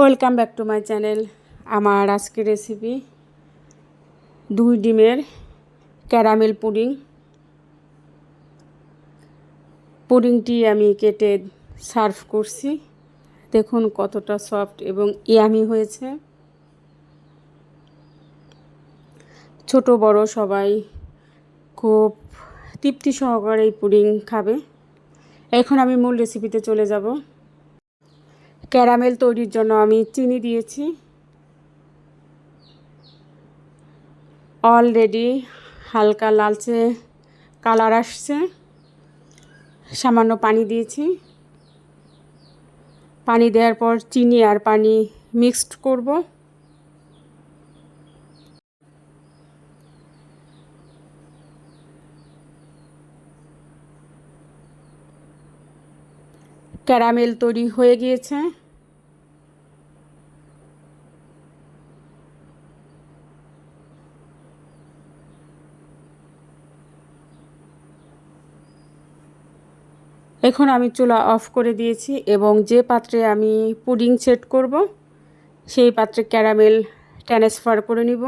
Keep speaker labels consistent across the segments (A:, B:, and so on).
A: Welcome back to my channel আমার আজকের recipe দুই ডিমের ক্যারামেল পুডিং পুডিংটি আমি কেটে সার্ভ করছি। দেখুন কতটা সফট এবং ইয়ামি হয়েছে। ছোট, বড় সবাই খুব তৃপ্তি সহকারে এই পুডিং খাবে। এখন আমি মূল রেসিপিতে চলে যাব। ক্যারামেল তৈরির জন্য আমি চিনি দিয়েছি। অলরেডি হালকা লালচে কালার আসছে। সামান্য পানি দিয়েছি। পানি দেওয়ার পর চিনি আর পানি মিক্সড করব। ক্যারামেল তৈরি হয়ে গিয়েছে। এখন আমি চুলা অফ করে দিয়েছি এবং যে পাত্রে আমি পুডিং সেট করব, সেই পাত্রে ক্যারামেল ট্রান্সফার করে নিব।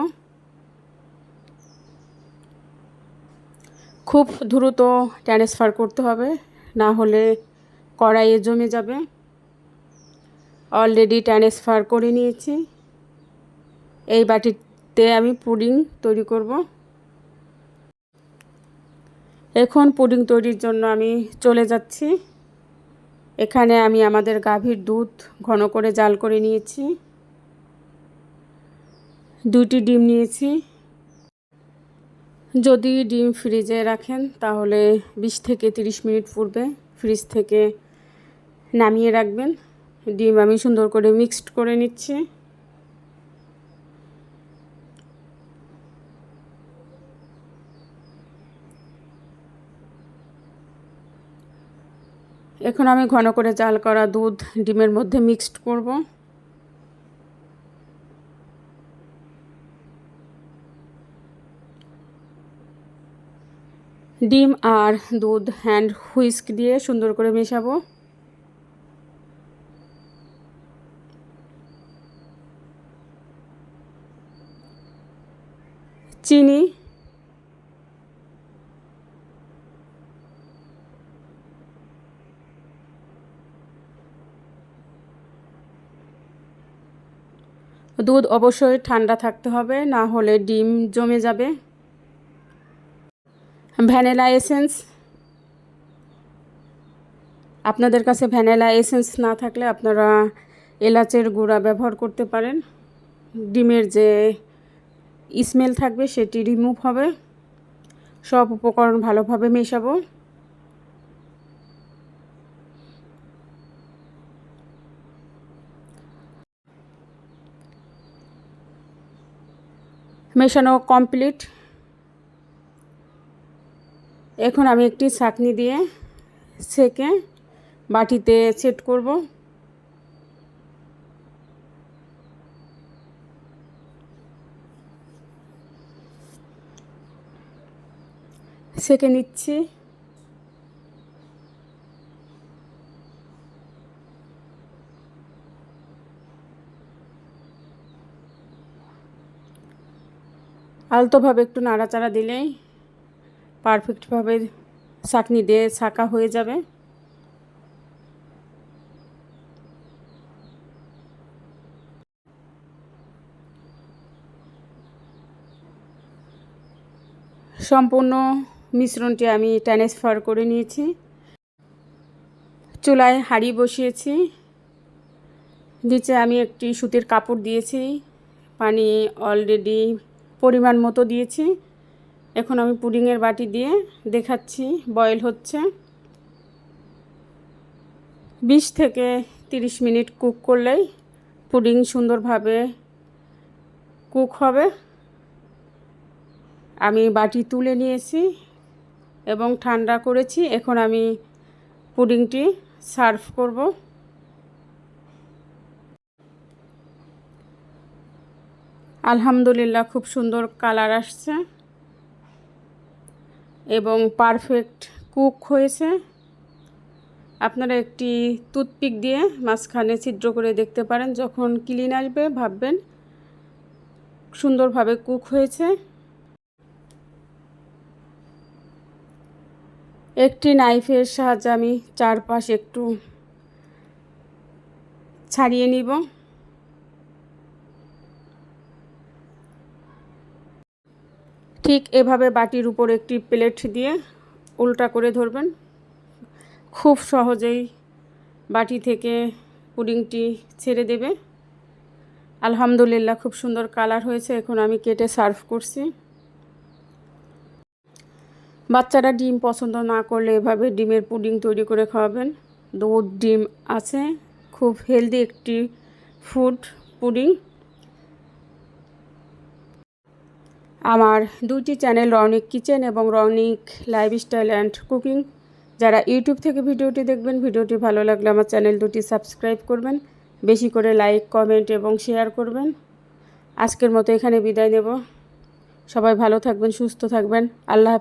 A: খুব দ্রুত ট্রান্সফার করতে হবে, না হলে কড়াইয়ে জমে যাবে। অলরেডি ট্রান্সফার করে নিয়েছি। এই বাটিতে আমি পুডিং তৈরি করব। এখন পুডিং তৈরির জন্য আমি চলে যাচ্ছি। এখানে আমি আমাদের গাভীর দুধ ঘন করে জাল করে নিয়েছি। দুটি ডিম নিয়েছি। যদি ডিম ফ্রিজে রাখেন তাহলে বিশ থেকে তিরিশ মিনিট পূর্বে ফ্রিজ থেকে নামিয়ে রাখবেন। ডিম আমি সুন্দর করে মিক্সড করে নিচ্ছি। এখন আমি ঘন করে জাল করা দুধ ডিমের মধ্যে মিক্সড করব। ডিম আর দুধ হ্যান্ড হুইস্ক দিয়ে সুন্দর করে মেশাবো। চিনি। দুধ অবশ্যই ঠান্ডা থাকতে হবে, না হলে ডিম জমে যাবে। Vanilla essence. আপনাদের কাছে ভ্যানিলা এসেন্স না থাকলে আপনারা এলাচের গুঁড়া ব্যবহার করতে পারেন। ডিমের যে স্মেল থাকবে, সেটি রিমুভ হবে। সব উপকরণ ভালোভাবে মেশাবো। মেশানো কমপ্লিট এখন আমি একটি ছাকনি দিয়ে সেকে বাটিতে সেট করব। সেকে নিচ্ছি। আলতোভাবে একটু নাড়াচাড়া দিলেই পারফেক্টভাবে চাকনি দিয়ে ছাকা হয়ে যাবে। সম্পূর্ণ মিশ্রণটি আমি ট্রান্সফার করে নিয়েছি। চুলায় হাঁড়ি বসিয়েছি। নিচে আমি একটি সুতির কাপড় দিয়েছি। পানি অলরেডি পরিমাণ মতো দিয়েছি। এখন আমি পুডিংয়ের বাটি দিয়ে দেখাচ্ছি বয়েল হচ্ছে। বিশ থেকে তিরিশ মিনিট কুক করলেই পুডিং সুন্দরভাবে কুক হবে। আমি বাটি তুলে নিয়েছি। এবং ঠান্ডা করেছি। এখন আমি পুডিংটি সার্ভ করব। আলহামদুলিল্লাহ, খুব সুন্দর কালার আসছে এবং পারফেক্ট কুক হয়েছে। আপনারা একটি টুথপিক দিয়ে মাঝখানে ছিদ্র করে দেখতে পারেন। যখন ক্লিন আসবে, ভাববেন সুন্দরভাবে কুক হয়েছে। একটি নাইফের সাহায্যে আমি চারপাশ একটু ছাড়িয়ে নিব। ঠিক এভাবে বাটির উপর একটি প্লেট দিয়ে উল্টা করে ধরবেন। খুব সহজেই বাটি থেকে পুডিংটি ছেড়ে দেবে। আলহামদুলিল্লাহ, খুব সুন্দর কালার হয়েছে। এখন আমি কেটে সার্ভ করছি। বাচ্চারা ডিম পছন্দ না করলে এভাবে ডিমের পুডিং তৈরি করে খাওয়াবেন। দুধ, ডিম আছে, খুব হেলদি একটি ফুড পুডিং। আমার দুইটি চ্যানেল রনিক কিচেন এবং রনিক লাইফস্টাইল অ্যান্ড কুকিং। যারা ইউটিউব থেকে ভিডিওটি দেখবেন, ভিডিওটি ভালো লাগলে আমার চ্যানেল দুটি সাবস্ক্রাইব করবেন, বেশি করে লাইক, কমেন্ট এবং শেয়ার করবেন। আজকের মতো এখানে বিদায় নেব। সবাই ভালো থাকবেন, সুস্থ থাকবেন। আল্লাহ